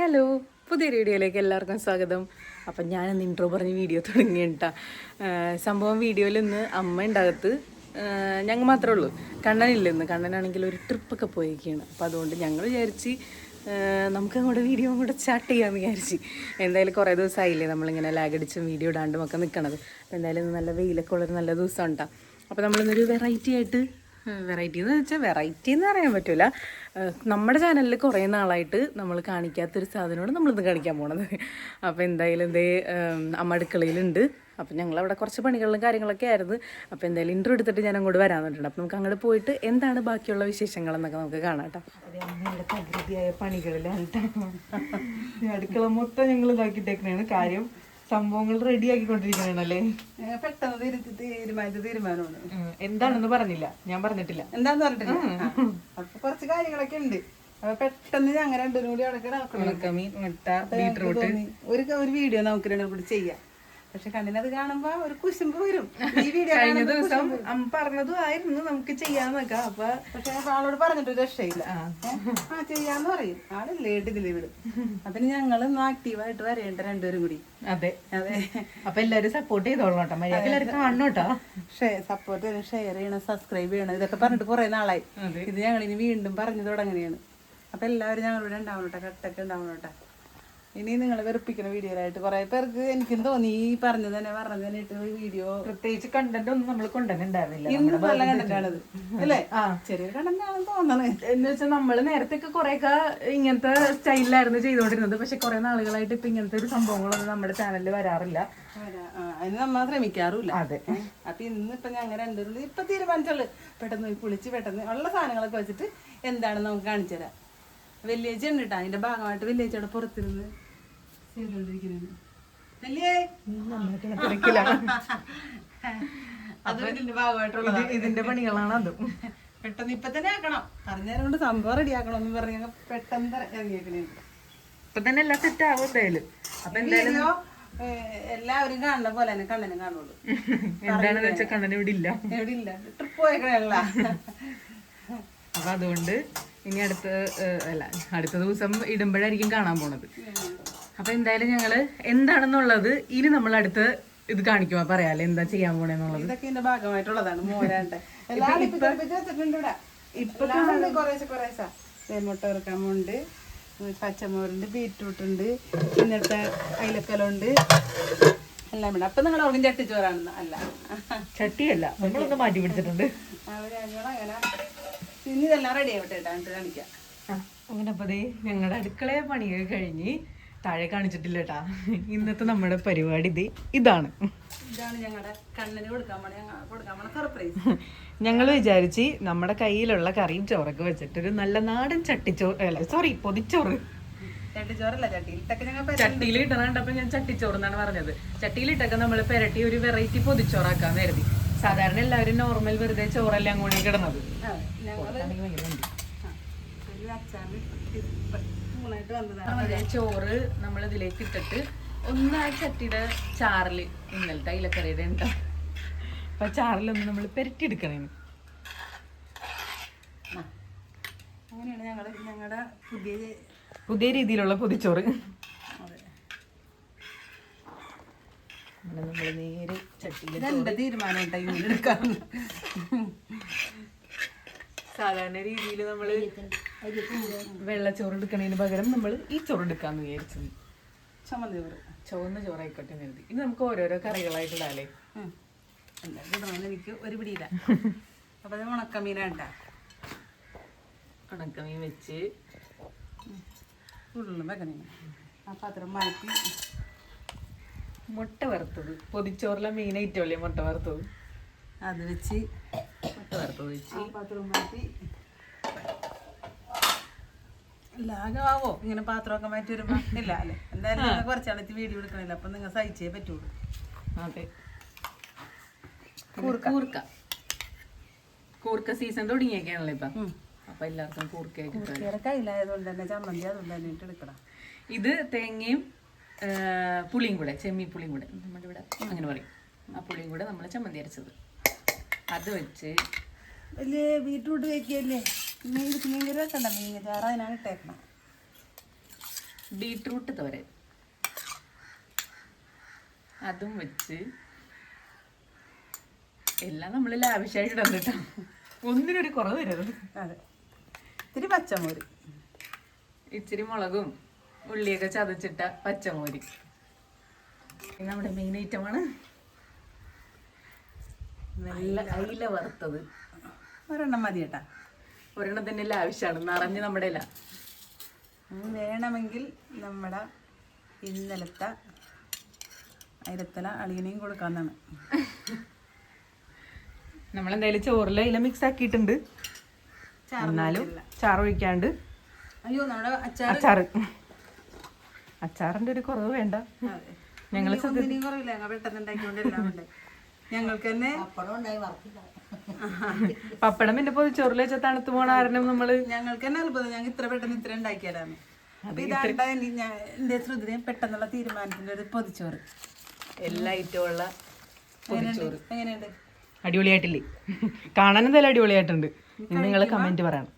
Hello പുതിയ വീഡിയോയിലേക്ക് എല്ലാവർക്കും സ്വാഗതം. അപ്പം ഞാനിന്ന് ഇൻട്രോ പറഞ്ഞ് വീഡിയോ തുടങ്ങിയിട്ടാ. സംഭവം വീഡിയോയിൽ ഇന്ന് അമ്മ ഉണ്ടാകത്ത് ഞങ്ങൾ മാത്രമേ ഉള്ളൂ. കണ്ണനില്ല ഇന്ന്. കണ്ണനാണെങ്കിൽ ഒരു ട്രിപ്പൊക്കെ പോയിരിക്കുകയാണ് അപ്പോൾ അതുകൊണ്ട് ഞങ്ങൾ വിചാരിച്ച് നമുക്ക് അങ്ങോട്ട് വീഡിയോ കൂടെ സ്റ്റാർട്ട് ചെയ്യാമെന്ന് വിചാരിച്ച്. എന്തായാലും കുറേ ദിവസമായില്ലേ നമ്മളിങ്ങനെ ലാഗടിച്ചും വീഡിയോ ഇടാണ്ടും ഒക്കെ നിൽക്കണത് അപ്പോൾ എന്തായാലും നല്ല വെയിലൊക്കെ ഉള്ളൊരു നല്ല ദിവസം ഉണ്ടാകും അപ്പോൾ നമ്മളിന്നൊരു വെറൈറ്റി ആയിട്ട് വെറൈറ്റി എന്ന് വെച്ചാൽ വെറൈറ്റി എന്ന് പറയാൻ പറ്റില്ല നമ്മുടെ ചാനലിൽ കുറേ നാളായിട്ട് നമ്മൾ കാണിക്കാത്തൊരു സാധനമാണ് നമ്മളിന്ന് കാണിക്കാൻ പോണത്. അപ്പോൾ എന്തായാലും എന്തേ അമ്മ അടുക്കളയിലുണ്ട്. അപ്പം ഞങ്ങളവിടെ കുറച്ച് പണികളിലും കാര്യങ്ങളൊക്കെ ആയിരുന്നു. അപ്പോൾ എന്തായാലും ഇന്റർവ്യൂ എടുത്തിട്ട് ഞാൻ അങ്ങോട്ട് വരാൻ പറ്റുന്നുണ്ട് അപ്പം നമുക്ക് അങ്ങോട്ട് പോയിട്ട് എന്താണ് ബാക്കിയുള്ള വിശേഷങ്ങളെന്നൊക്കെ നമുക്ക് കാണാം കേട്ടോ. അമ്മയുടെ തകൃതിയായ പണികളിലാണ് അടുക്കള മൊത്തം ഞങ്ങൾ ഇതാക്കിയിട്ടേക്കണേണ്. കാര്യം സംഭവങ്ങൾ റെഡി ആക്കിക്കൊണ്ടിരിക്കണല്ലേ പെട്ടെന്ന് തീരു- തീരുമാനിച്ച തീരുമാനമാണ്. എന്താണെന്ന് പറഞ്ഞില്ല. ഞാൻ പറഞ്ഞിട്ടില്ല. എന്താന്ന് പറഞ്ഞിട്ടില്ല? അപ്പൊ കുറച്ച് കാര്യങ്ങളൊക്കെ ഉണ്ട്. അപ്പൊ പെട്ടെന്ന് ഞങ്ങൾ രണ്ടും കൂടി അവിടെ ഒരു ഒരു വീഡിയോ നമുക്ക് രണ്ടും കൂടി ചെയ്യാം. പക്ഷെ കണ്ണിനത് കാണുമ്പോ ഒരു കുശുമ്പ് വരും. ഈ വീഡിയോ കഴിഞ്ഞ ദിവസം അമ്മ പറഞ്ഞതും ആയിരുന്നു നമുക്ക് ചെയ്യാന്നൊക്കെ അപ്പൊ പക്ഷെ ആളോട് പറഞ്ഞിട്ട് രക്ഷയില്ല. ആ. ചെയ്യാന്ന് പറയും. ആൾ ലേട്ട് ഇതിൽ വിടും അതിന് ഞങ്ങൾ ഇന്ന് ആക്റ്റീവായിട്ട് വരേണ്ട രണ്ടുപേരും കൂടി. അതെ. അതെ. അപ്പൊ എല്ലാരും സപ്പോർട്ട് ചെയ്തോളണം കാണണോട്ടോ മര്യാദ എല്ലാവരും കാണണം കേട്ടോ. സപ്പോർട്ട് ചെയ്യണം ഷെയർ ചെയ്യണം സബ്സ്ക്രൈബ് ചെയ്യണം ഇതൊക്കെ പറഞ്ഞിട്ട് കുറെ നാളായി. ഇത് ഞങ്ങൾ ഇനി വീണ്ടും പറഞ്ഞു തുടങ്ങുകയാണ്. അപ്പൊ എല്ലാവരും ഞങ്ങളിവിടെ ഉണ്ടാവണം കേട്ടോ കട്ടൊക്കെ ഉണ്ടാവണം കേട്ടോ. ഇനി നിങ്ങൾ വെറുപ്പിക്കുന്ന വീഡിയോയിലായിട്ട് കുറെ പേർക്ക് എനിക്കും തോന്നി. ഈ പറഞ്ഞു തന്നെ പറഞ്ഞു തന്നെ ഇട്ട് വീഡിയോ പ്രത്യേകിച്ച് കണ്ടന്റ് ഒന്നും നമ്മൾ കൊണ്ടുവന്നിട്ടുണ്ടായിരുന്നില്ല ഇന്ന് നല്ല കണ്ടന്റാണ് അല്ലേ? ആ. ചെറിയ കണ്ടന്റാണ് തോന്നണത് എന്ന് വെച്ചാൽ നമ്മൾ നേരത്തെ ഒക്കെ കുറെയൊക്കെ ഇങ്ങനത്തെ സ്റ്റൈലിലായിരുന്നു ചെയ്തോണ്ടിരുന്നത്. പക്ഷെ കുറെ നാളുകളായിട്ട് ഇപ്പൊ ഇങ്ങനത്തെ ഒരു സംഭവങ്ങളൊന്നും നമ്മുടെ ചാനലിൽ വരാറില്ല. അതിന് നമ്മൾ ശ്രമിക്കാറുമില്ല. അതെ. അപ്പൊ ഇന്ന് ഇപ്പൊ ഞങ്ങൾ രണ്ടുപേരും ഇപ്പൊ തീരുമാനിച്ചുള്ളു. പെട്ടെന്ന് പോയി കുളിച്ച് പെട്ടെന്ന് ഉള്ള സാധനങ്ങളൊക്കെ വെച്ചിട്ട് എന്താണെന്ന് നമുക്ക് കാണിച്ചു തരാം. വെല്ലേജ് ഉണ്ട് കേട്ടോ അതിന്റെ ഭാഗമായിട്ട് അവിടെ പുറത്തിരുന്ന് ചെയ്തോണ്ടിരിക്കുന്നത് അത് ഇതിന്റെ ഭാഗമായിട്ടുള്ള ഇതിന്റെ പണികളാണ് അതും. പെട്ടെന്ന് ഇപ്പൊ തന്നെ ആക്കണം. പറഞ്ഞു കൊണ്ട് സംഭവം റെഡി ആക്കണം എന്ന് പറഞ്ഞ പെട്ടെന്ന് ഇറങ്ങിയേക്കണേ ഇപ്പൊ തന്നെ എല്ലാം സെറ്റ് ആവും എന്തായാലും. അപ്പൊ എന്തായാലും എല്ലാവരും കാണുന്ന പോലെ തന്നെ കണ്ണനും കാണുള്ളൂ. എന്താണെന്ന് വെച്ചാൽ കണ്ണൻ ഇവിടെ ഇല്ല. എവിടെ ഇല്ല. ട്രിപ്പ് പോയേക്കണല്ല അപ്പൊ അതുകൊണ്ട് ഇനി അടുത്ത അല്ല അടുത്ത ദിവസം ഇടുമ്പോഴായിരിക്കും കാണാൻ പോണത്. അപ്പൊ എന്തായാലും ഞങ്ങൾ എന്താണെന്നുള്ളത് ഇനി നമ്മൾ അടുത്ത് ഇത് കാണിക്കുമ്പോ പറയാല്ലേ എന്താ ചെയ്യാൻ പോണെന്നുള്ളത്. ഇതൊക്കെ ഇതിന്റെ ഭാഗമായിട്ടുള്ളതാണ് മോരാണ്ട്. ഇപ്പൊ കുറേശ്ശെ കുറേശ്ശെ. മുട്ട ഇറക്കാമുണ്ട് പച്ചമോരുണ്ട് ബീറ്റ്റൂട്ട് ഉണ്ട് ഇന്നത്തെ അയിലക്കലുണ്ട് എല്ലാം ഉണ്ട്. അപ്പൊ നിങ്ങൾ ചട്ടി ചട്ടിച്ചോറാണെന്ന് അല്ല. ചട്ടിയല്ല നമ്മളൊന്ന് മാറ്റി പിടിച്ചിട്ടുണ്ട്. അവരങ്ങനെ ഇനി ഇതെല്ലാം റെഡി ആവട്ടെ കേട്ടോ എന്നിട്ട് കാണിക്കാം. അങ്ങനെ ദേ ഞങ്ങളുടെ അടുക്കളയെ പണിയൊക്കെ കഴിഞ്ഞ് താഴെ കാണിച്ചിട്ടില്ല കേട്ടാ ഇന്നത്തെ നമ്മുടെ പരിപാടി ദേ ഇതാണ്. ഇതാണ് ഞങ്ങളുടെ കണ്ണിന് കൊടുക്കാൻ കൊടുക്കാൻ സർപ്രൈസ് ഞങ്ങൾ വിചാരിച്ച് നമ്മുടെ കയ്യിലുള്ള കറിയും ചോറൊക്കെ വെച്ചിട്ട് ഒരു നല്ല നാടൻ ചട്ടിച്ചോറ് അല്ല സോറി പൊതിച്ചോറ്. ചട്ടിച്ചോറല്ല ചട്ടിയിലിട്ടൊക്കെ ഞങ്ങൾ ചട്ടിയിൽ ഞാൻ ചട്ടിച്ചോറ് എന്നാണ് പറഞ്ഞത്. ചട്ടിയിലിട്ടൊക്കെ നമ്മൾ പെരട്ടി ഒരു വെറൈറ്റി പൊതിച്ചോറാക്കാൻ കരുതി. സാധാരണ എല്ലാവരും നോർമൽ വെറുതെ ചോറെല്ലാം കൂടി കിടന്നത്. ചോറ് നമ്മൾ ഇതിലേക്ക് ഇട്ടിട്ട് ഒന്ന് ആ ചട്ടിയുടെ ചാറിൽ ഇന്നലത്തെ ഇലക്കറിയുടെ ഉണ്ട്? അപ്പൊ ചാറിലൊന്ന് നമ്മൾ പെരട്ടിയെടുക്കണേന്. അങ്ങനെയാണ് ഞങ്ങൾ ഞങ്ങളുടെ പുതിയ പുതിയ രീതിയിലുള്ള പൊതിച്ചോറ് അതെ. അങ്ങനെ നമ്മൾ നേരെ ചട്ടിയിൽ ഇതെന്റെ തീരുമാനം കേട്ടോ ഇങ്ങനെ എടുക്കാൻ സാധാരണ രീതിയിൽ നമ്മൾ വെള്ളച്ചോറ് എടുക്കണതിന് പകരം നമ്മൾ ഈ ചോറ് എടുക്കാന്ന് വിചാരിച്ചത്. ചുമന്ന ചോറ്. ചുവന്ന ചോറായിക്കോട്ടെ എന്ന് കരുതി. ഇനി നമുക്ക് ഓരോരോ കറികളായിട്ട് ഇടാല്ലേ? ഉം. എന്താ ഇടണമെന്ന് എനിക്ക് ഒരു പിടിയില്ല. അപ്പൊ അത് ഉണക്കമീനാണ്ട ഉണക്കമീൻ വെച്ച് ഉള്ളിൽ വെക്കണേ ആ പാത്രം മാറ്റി. മുട്ട വറുത്തത്. പൊതിച്ചോറിലെ മെയിൻ ഐറ്റം അല്ലേ മുട്ട വറുത്തത്? അത് വെച്ച് മുട്ട വറുത്തത് വെച്ച്. പാത്രം മാറ്റി. ലാഗമാവോ ഇങ്ങനെ പാത്രമൊക്കെ മാറ്റി വരുമ്പോ ഇല്ല അല്ലെ? എന്തായാലും നിങ്ങൾ കുറച്ചാളത്ത് വീഡിയോ എടുക്കണില്ല അപ്പൊ നിങ്ങൾ സഹിച്ചേ പറ്റുള്ളൂ. അതെ. കൂർക്ക. കൂർക്ക. സീസൺ തുടങ്ങിയൊക്കെയാണല്ലോ ഇപ്പൊ. അപ്പൊ എല്ലാവർക്കും കൂർക്കയൊക്കെ കയ്യിലായതുകൊണ്ട് തന്നെ ചമ്മന്തി അതുകൊണ്ട് തന്നെ ഇട്ട് എടുക്കണം. ഇത് തേങ്ങയും പുളിയും കൂടെ ചെമ്മീൻ പുളിയും കൂടെ. നമ്മുടെ ഇവിടെ അങ്ങനെ പറയും. ആ പുളിയും കൂടെ നമ്മൾ ചമ്മന്തി അരച്ചത്. അത് വെച്ച് വലിയ ബീട്രൂട്ട് വെക്കുകയല്ലേ മീൻ മീൻ കറി വെക്കണ്ട മീൻ ചാറ് അതിനാണ് ഇട്ടേക്കണം. ബീട്രൂട്ട് തോരൻ. അതും വെച്ച് എല്ലാം നമ്മൾ ലാവിഷായിട്ട് ഇടാൻ കേട്ടോ. ഒന്നിനൊരു കുറവ് വരരുത്. അതെ. ഇത്തിരി പച്ചമുറി. ഇച്ചിരി മുളകും ഉള്ളിയൊക്കെ ചതച്ചിട്ട പച്ചമോരി. നമ്മുടെ മെയിൻ ഐറ്റമാണ് നല്ല അയില വറുത്തത്. ഒരെണ്ണം മതി കേട്ടാ ഒരെണ്ണം തന്നെ ആവശ്യമാണ്. നിറഞ്ഞ് നമ്മുടെ ഇല. വേണമെങ്കിൽ നമ്മുടെ ഇന്നലത്തെ അയിരത്തല അളിയനെയും കൊടുക്കാന്നാണ് നമ്മളെന്തായാലും ചോറിലെ ഇല മിക്സ് ആക്കിയിട്ടുണ്ട്. എന്നാലും ചാറ് ഒഴിക്കാണ്ട് അയ്യോ നമ്മുടെ അച്ചാർ അച്ചാറ്. അച്ചാറിന്റെ ഒരു കുറവ് വേണ്ട. ഞങ്ങൾ ഞങ്ങൾ ഞങ്ങൾക്ക് തന്നെ പപ്പടം പിന്നെ പൊതിച്ചോറിൽ വെച്ച തണുത്ത് പോണ കാരണം നമ്മൾ ഞങ്ങൾക്ക് തന്നെ അത്ഭുതം ഞങ്ങൾ ഇത്ര പെട്ടെന്ന് ഇത്ര ഉണ്ടാക്കിയാലാണ്. അപ്പൊ ഇതാണ്ടാ എന്റെ ശ്രുതിനെ പെട്ടെന്നുള്ള തീരുമാനത്തിന്റെ ഒരു പൊതിച്ചോറ്. എല്ലാ ഐറ്റവും ഉള്ള പൊതിച്ചോറ്. എങ്ങനെയുണ്ട്? അടിപൊളിയായിട്ടില്ലേ? കാണാൻ എന്തായാലും അടിപൊളിയായിട്ടുണ്ട്. നിങ്ങൾ കമന്റ് പറയണം.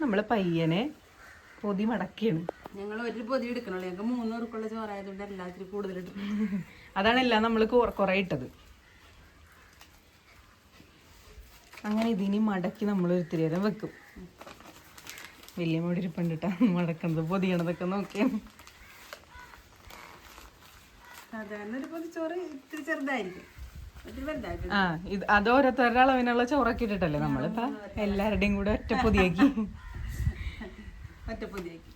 നമ്മൾ പയ്യനെ പൊതി മടക്കിയാണ്. ഞങ്ങൾ ഒരു പൊതി എടുക്കണുള്ളൂ. ഞങ്ങൾക്ക് മൂന്ന് പേർക്കുള്ള ചോറായതുകൊണ്ട് എല്ലാത്തിനും കൂടുതൽ എടുക്കും അതാണ് എല്ലാം നമ്മൾ കുറെ ഇട്ടത്. അങ്ങനെ ഇതിനി മടക്കി നമ്മൾ ഒത്തിരി നേരം വെക്കും. വലിയ മോടി ഇരിപ്പണ്ടിട്ടാ മടക്കണത് പൊതിയണതൊക്കെ നോക്കിയാണ് സാധാരണ ഒരു പൊതിച്ചോറ് ഇത്തിരി ചെറുതായിരിക്കും. ആ ഇത് അത് ഓരോരുത്തരുടെ അളവിനുള്ള ചോറൊക്കെ ഇട്ടിട്ടല്ലേ നമ്മളിപ്പോ എല്ലാവരുടെയും കൂടെ ഒറ്റ പൊതിയാക്കി. ഒറ്റ പൊതിയാക്കി.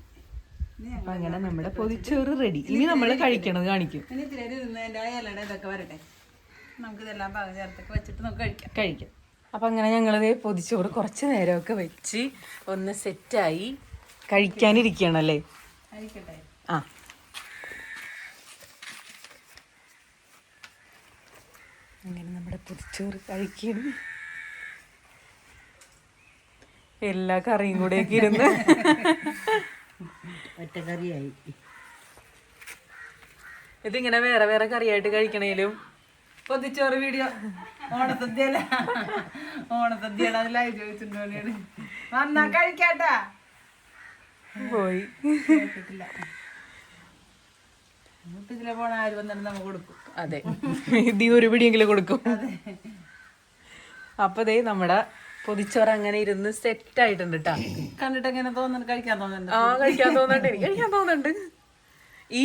അപ്പൊ അങ്ങനെ നമ്മുടെ പൊതിച്ചോറ് റെഡി ഇനി നമ്മൾ കഴിക്കണത് കാണിക്കും. ഇനി ഇത്തിരി ഇലയുടെ ഇതൊക്കെ വരട്ടെ. നമുക്കിതെല്ലാം പാകം ചേർത്തൊക്കെ വെച്ചിട്ട് നമുക്ക് കഴിക്കാം. കഴിക്കാം. അപ്പം അങ്ങനെ ഞങ്ങളത് പൊതിച്ചോറ് കുറച്ച് നേരമൊക്കെ വെച്ച് ഒന്ന് സെറ്റായി കഴിക്കാനിരിക്കുകയാണല്ലേ? കഴിക്കട്ടെ. ആ. അങ്ങനെ നമ്മുടെ പൊതിച്ചോറ് കഴിക്കണം. എല്ലാ കറിയും കൂടെയൊക്കെ ഇരുന്ന്. ഒറ്റക്കറിയായി ഇതിങ്ങനെ വേറെ വേറെ കറിയായിട്ട് കഴിക്കണേലും പൊതിച്ചോറ് വീഡിയോ. അതിലായി ചോദിച്ചിട്ടുണ്ടോലെയാണ് വന്നാ കഴിക്കാട്ടാ. പോയി. ഇതിലെ പോണ ആര് വന്നിട്ട് നമുക്ക് കൊടുക്കും. അതെ. ഇത് ഒരു പിടിയെങ്കിലും കൊടുക്കും. അപ്പൊ ദേ നമ്മുടെ പൊതിച്ചോറ് അങ്ങനെ ഇരുന്ന് സെറ്റ് ആയിട്ടുണ്ട് കേട്ടാ കണ്ടിട്ട് എങ്ങനെ തോന്നുന്നു? കഴിക്കാൻ തോന്നുന്നുണ്ട്? ആ കഴിക്കാൻ തോന്നുന്നുണ്ട്. എനിക്ക് കഴിക്കാൻ തോന്നുന്നുണ്ട്. ഈ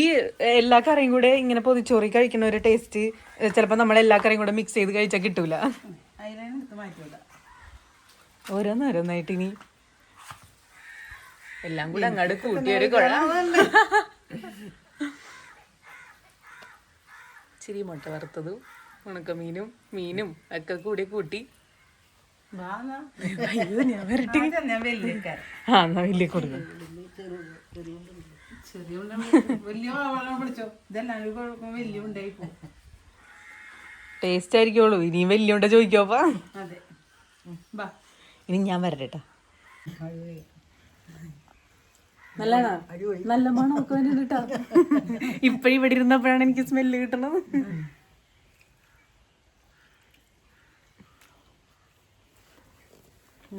എല്ലാ കറിയും കൂടെ ഇങ്ങനെ പൊതിച്ചോറി കഴിക്കുന്ന ഒരു ടേസ്റ്റ് ചിലപ്പോൾ നമ്മൾ എല്ലാ കറിയും കൂടെ മിക്സ് ചെയ്ത് കഴിച്ചാൽ കിട്ടൂല. ഓരോന്നോരോന്നായിട്ട് ഇനി. എല്ലാം കൂടെ അങ്ങോട്ട് കൂട്ടിയൊരു ചിരി മുട്ട വറുത്തതും ഉണക്കമീനും മീനും ഒക്കെ കൂടി കൂട്ടി. അയ്യോ ഞാൻ വരട്ടെ. ഞാൻ വലിയക്കാരൻ ആ എന്നാ വലിയ കൊടുക്കും. ചെറിയ ഉണ്ട? വലിയ വെള്ളം പിടിച്ചോ. ഇതെല്ലാം ഒരു കുഴപ്പം വലിയ ഉണ്ടായി പോകും. ടേസ്റ്റ് ആയിരിക്കുള്ളൂ. ഇനിയും വലിയ ഉണ്ട ചോദിക്കോപ്പാ അതെ. ബാ ഇനി ഞാൻ വരട്ടെ നല്ലതാ. നല്ല മണം ഒക്കെ കേട്ടോ. ഇപ്പഴും ഇവിടെ ഇരുന്നപ്പോഴാണ് എനിക്ക് സ്മെല്ല് കിട്ടണത്.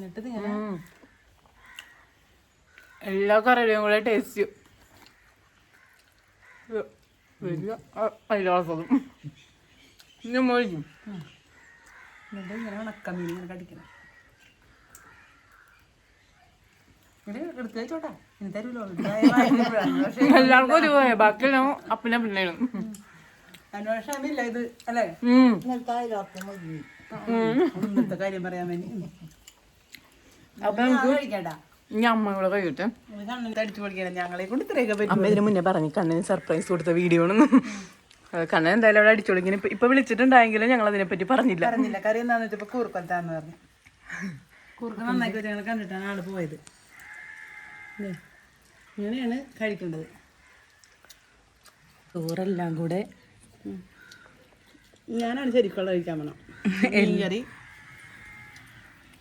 എന്നിട്ട് ഇങ്ങനെ എല്ലാ കറിയും കൂടെ ടേസ്റ്റ് വലിയ എന്നിട്ട് ഇങ്ങനെ ഇങ്ങനെ കടിക്കണം. എല്ലാവർക്കും ഒരു പോയ ബാക്കിയെല്ലാം അപ്പനെ പിന്നെയാണ് അന്വേഷണമില്ല ഇത് അല്ലേ. ഇന്നത്തെ കാര്യം പറയാൻ വേണ്ടി. ഞാൻ ഇനി അമ്മ കഴിയട്ടെ. ഇതിന് മുന്നേ പറഞ്ഞു കണ്ണിന് സർപ്രൈസ് കൊടുത്ത വീഡിയോ ആണെന്ന് കണ്ണൻ എന്തായാലും അവിടെ അടിച്ചോളിങ്ങനെ ഇപ്പൊ- വിളിച്ചിട്ടുണ്ടായെങ്കിലും ഞങ്ങൾ അതിനെ പറ്റി പറഞ്ഞില്ല. പറഞ്ഞില്ല. കറി എന്താന്ന് വെച്ചപ്പോ കൂർക്കൊലത്താന്ന് പറഞ്ഞു. കൂർക്ക നന്നാക്കി ഞങ്ങൾ കണ്ടിട്ടാണ് ആൾ പോയത്. ദേ, ഇങ്ങനെയാണ് കഴിക്കേണ്ടത്. ചോറെല്ലാം കൂടെ. ഞാനാണ് ശരിക്കുള്ള കഴിക്കാൻ പോണം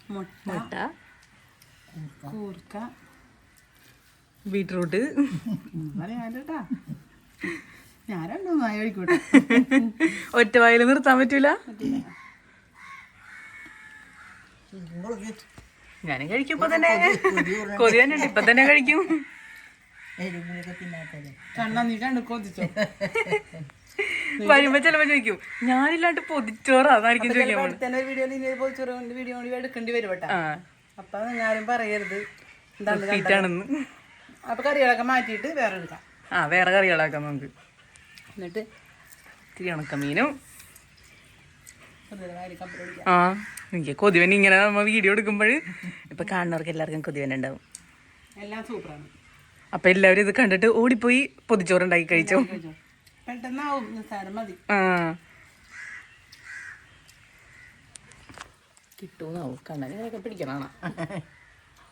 മുട്ട. മുട്ട. കൂർക്ക. ബീട്രൂട്ട്. പറയാട്ടാ ഞാൻ രണ്ടൊന്നായി കഴിക്കൂട്ടെ ഒറ്റ വായിൽ നിർത്താൻ പറ്റൂല? ഞാനും കഴിക്കും ഇപ്പൊ തന്നെ. കൊതി തന്നെ ഇപ്പൊ തന്നെ കഴിക്കും. വരുമ്പോ ചിലപ്പോ ചോദിക്കും ഞാനില്ലാണ്ട് പൊതിച്ചോറാ അതായിരിക്കും ചോദിക്കാൻ വീഡിയോ വീഡിയോ എടുക്കേണ്ടി വരും കേട്ടോ. ആ. അപ്പൊ ആരും പറയരുത്. എന്താണ് അപ്പൊ കറികളൊക്കെ മാറ്റിയിട്ട് വേറെ എടുക്കാം. ആ വേറെ കറികളാക്കാം നമുക്ക്. എന്നിട്ട് ഇത്തിരി ഉണക്കമീനും. ആ എനിക്ക് കൊതിവൻ ഇങ്ങനെ നമ്മ വീഡിയോ എടുക്കുമ്പോൾ ഇപ്പൊ കാണുന്നവർക്ക് എല്ലാവർക്കും കൊതിവൻ ഉണ്ടാവും. എല്ലാം സൂപ്പറാണ്. അപ്പൊ എല്ലാവരും ഇത് കണ്ടിട്ട് ഓടിപ്പോയി പൊതിച്ചോറുണ്ടാക്കി കഴിച്ചോ. പെട്ടെന്നാവും സാരം മതി. ആ. കിട്ടൂന്നാവും കണ്ണനൊക്കെ പിടിക്കണ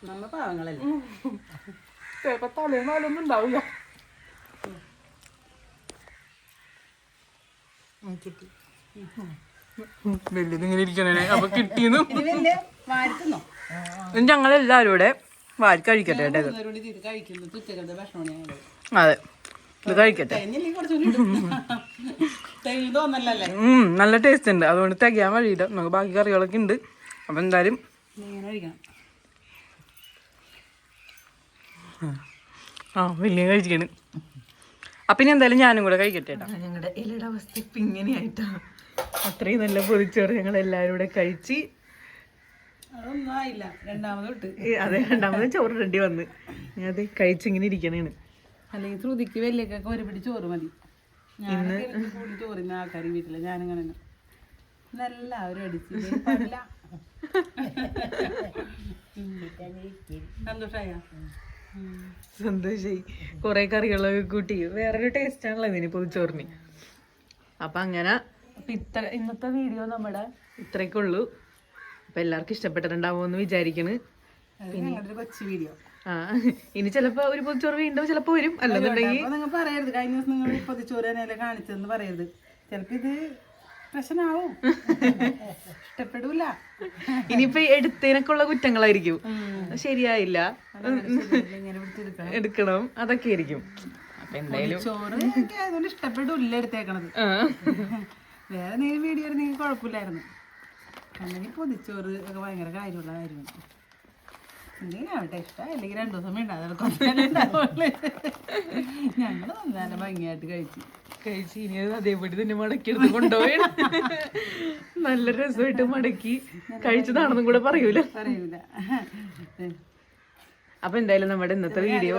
നമ്മ പാവങ്ങളല്ലേ? ചിലപ്പോ തലേന്നാലൊന്നും ഉണ്ടാവില്ല. വലുത് ഇങ്ങനെ ഇരിക്കണേ അപ്പൊ കിട്ടിയെന്നു? ഇനി വലിയ വാരിക്കുന്നോ ഞങ്ങളെല്ലാവരും കൂടെ വാരി കഴിക്കട്ടെ കേട്ടോ അതെ. ഇത് കഴിക്കട്ടെ നല്ല ടേസ്റ്റ് ഉണ്ട്. അതുകൊണ്ട് തികയാൻ വഴിയില്ല. നമുക്ക് ബാക്കി കറികളൊക്കെ ഉണ്ട്. അപ്പൊ എന്തായാലും കഴിക്കണം ആ വലിയ കഴിച്ചിക്കണ് അപ്പൊ ഇനി എന്തായാലും ഞാനും കൂടെ കഴിക്കട്ടെ കേട്ടോ ഞങ്ങളുടെ ഇലയുടെ അവസ്ഥ ഇപ്പൊ ഇങ്ങനെയായിട്ടാ. അത്രയും നല്ല പൊതിച്ചോറ് ഞങ്ങൾ എല്ലാവരും കൂടെ കഴിച്ച് അതൊന്നും ആയില്ല. രണ്ടാമത് അതെ രണ്ടാമത് ചോറ് റെഡി വന്ന്. ഞാൻ അത് കഴിച്ചിങ്ങനെ ഇരിക്കണേണ്. അല്ലെങ്കിൽ ശ്രുതിക്ക് വലിയക്കൊക്കെ ഒരു പിടി ചോറ് മതി. ഞാൻ ചോറിന് ആൾക്കാർ വീട്ടിൽ ഞാനിങ്ങനെ. ഇന്നെല്ലാവരും അടിച്ച് സന്തോഷായ? സന്തോഷായി. കുറെ കറികളൊക്കെ കൂട്ടി. വേറൊരു ടേസ്റ്റ് ആണല്ലോ ഇതിന് പൊതിച്ചോറിന് അപ്പൊ അങ്ങനെ ഇത്ര ഇന്നത്തെ വീഡിയോ നമ്മുടെ ഇത്രയ്ക്കുള്ളൂ അപ്പൊ എല്ലാവർക്കും ഇഷ്ടപ്പെട്ടിട്ടുണ്ടാവുമെന്ന് വിചാരിക്കണ്. പിന്നെ കൊച്ചു വീഡിയോ ഇനി ചിലപ്പോ ഒരു പൊതിച്ചോറ് വീണ്ടും ചിലപ്പോ വരും. അല്ലെന്നുണ്ടെങ്കിൽ നിങ്ങൾ പറയരുത്. കഴിഞ്ഞ ദിവസം നിങ്ങൾ പൊതിച്ചോറ് തന്നെയല്ലേ കാണിച്ചതെന്ന് പറയരുത്. ചിലപ്പോ ഇത് പ്രശ്നമാവും ഇഷ്ടപ്പെടൂല. ഇനിയിപ്പോ എടുത്തതിനൊക്കെ ഉള്ള കുറ്റങ്ങളായിരിക്കും. ശരിയായില്ല. എടുക്കണം. അതൊക്കെ ആയിരിക്കും അപ്പൊ എന്തായാലും ചോറ് ആയതുകൊണ്ട് ഇഷ്ടപ്പെടില്ല എടുത്തേക്കണത്. വേറെ എന്തെങ്കിലും വീഡിയോ ആയിരുന്നെങ്കിൽ കുഴപ്പമില്ലായിരുന്നു. അല്ലെങ്കിൽ പൊതിച്ചോറ് ഒക്കെ ഭയങ്കര കാര്യമുള്ള കാര്യമാണ്. എന്തെങ്കിലും ആവട്ടെ ഇഷ്ടം. അല്ലെങ്കിൽ രണ്ടു ദിവസം വേണ്ടാതെ ഞങ്ങൾ നല്ല ഭംഗിയായിട്ട് കഴിച്ചു. കഴിച്ച് ഇനി അത് അതേപടി തന്നെ മടക്കി എടുത്ത് കൊണ്ടുപോയി. നല്ല രസമായിട്ട് മടക്കി. കഴിച്ചതാണെന്നും കൂടെ പറയൂല. പറയൂല. അപ്പൊ എന്തായാലും നമ്മുടെ ഇന്നത്തെ വീഡിയോ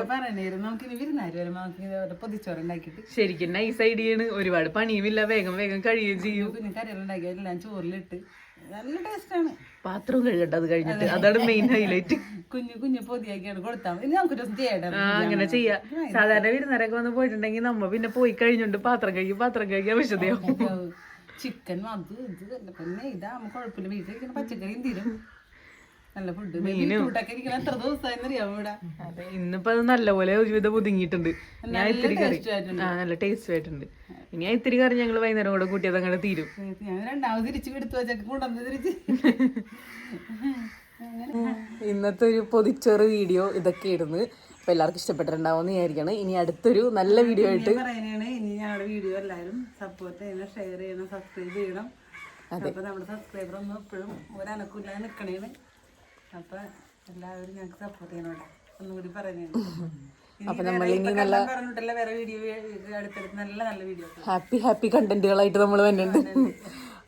ശരിക്കും നൈസ് ഐഡിയ ആണ്. ഒരുപാട് പണിയുമില്ല. വേഗം വേഗം കഴിയുകയും ചെയ്യും. പിന്നെ കറികൾ ഉണ്ടാക്കി എല്ലാം ചോറിലിട്ട്. നല്ല ടേസ്റ്റ് ആണ്. പാത്രവും കഴുകട്ടെ അത് കഴിഞ്ഞിട്ട്. അതാണ് മെയിൻ ഹൈലൈറ്റ് കുഞ്ഞു കുഞ്ഞു പൊതിയാക്കിയാണ് കൊടുത്താൽ ഇനി നമുക്ക് ദിവസം ചെയ്യണം അങ്ങനെ ചെയ്യാ. സാധാരണ വിരുന്നേരൊക്കെ വന്ന് പോയിട്ടുണ്ടെങ്കിൽ നമ്മ പിന്നെ പോയി കഴിഞ്ഞുണ്ട് പാത്രം കഴിക്കും പാത്രം കഴിക്കാൻ ആവശ്യതയാവും ചിക്കൻ അത് ഇത് പിന്നെ ഇതാകുമ്പോൾ കുഴപ്പമില്ല വീട്ടിലിരിക്കുന്ന പച്ചക്കറിയും തീരും നല്ല ഫുഡ് ബീട്രൂട്ടൊക്കെ ഇരിക്കണം എത്ര ദിവസമായി അറിയാമോ ഇവിടെ ഇന്നിപ്പോ അത് നല്ലപോലെ ഒരുവിധം ഒതുങ്ങിയിട്ടുണ്ട് ഞാൻ ഇത്തിരി കറി. ആ നല്ല ടേസ്റ്റ് ആയിട്ടുണ്ട്. ഇനി ഇത്തിരി കറി ഞങ്ങൾ വൈകുന്നേരം കൂടെ കൂട്ടിയത് അങ്ങനെ തീരും. ഞാൻ രണ്ടാമത് തിരിച്ചു എടുത്തു വെച്ചൊക്കെ. കൊണ്ടുവന്ന് തിരിച്ച്. ഇന്നത്തെ ഒരു പൊതിച്ചോറ് വീഡിയോ ഇതൊക്കെ ഇരുന്ന് അപ്പൊ എല്ലാവർക്കും ഇഷ്ടപ്പെട്ടിട്ടുണ്ടാവുമെന്ന് വിചാരിക്കണം. ഇനി അടുത്തൊരു നല്ല വീഡിയോ ആയിട്ട് ഇനി ഞങ്ങളുടെ വീഡിയോ എല്ലാവരും സപ്പോർട്ട് ചെയ്യണം ഷെയർ ചെയ്യണം സബ്സ്ക്രൈബ് ചെയ്യണം. അപ്പൊ നമ്മുടെ സബ്സ്ക്രൈബർ ഒന്നും എപ്പോഴും ഒരനക്കൂല നിക്കണേന് അപ്പൊ എല്ലാവരും ഞങ്ങൾക്ക് സപ്പോർട്ട് ചെയ്യണം കേട്ടോ. ഒന്നുകൂടി പറയുന്നത് അപ്പൊ നമ്മൾ ഇനി നല്ല ഹാപ്പി ഹാപ്പി കണ്ടന്റുകളായിട്ട് നമ്മൾ വന്നിട്ടുണ്ട്.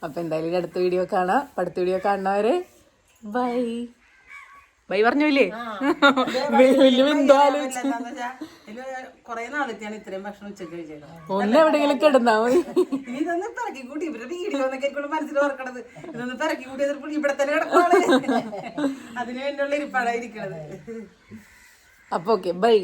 അപ്പൊ എന്തായാലും അടുത്ത വീഡിയോ കാണാം. അടുത്ത വീഡിയോ കാണുന്നവരെ ബൈ. ബൈ പറഞ്ഞില്ലേ ഒന്നെവിടെങ്കിലും ഒന്ന് എവിടെയെങ്കിലും കിടന്നാ മതി. ഇനി ഇതൊന്ന് പിറക്കി കൂട്ടി ഇവരുടെ വീഡിയോ എന്നൊക്കെ ആയിരിക്കും മനസ്സിൽ ഓർക്കണത്. ഇതൊന്ന് പിറക്കി കൂട്ടി അതിൽ ഇവിടെ തന്നെ കിടക്കോളെ അതിന് വേണ്ടിയുള്ള ഇരിപ്പാടായിരിക്കണത് അപ്പൊ ഓക്കെ ബൈ.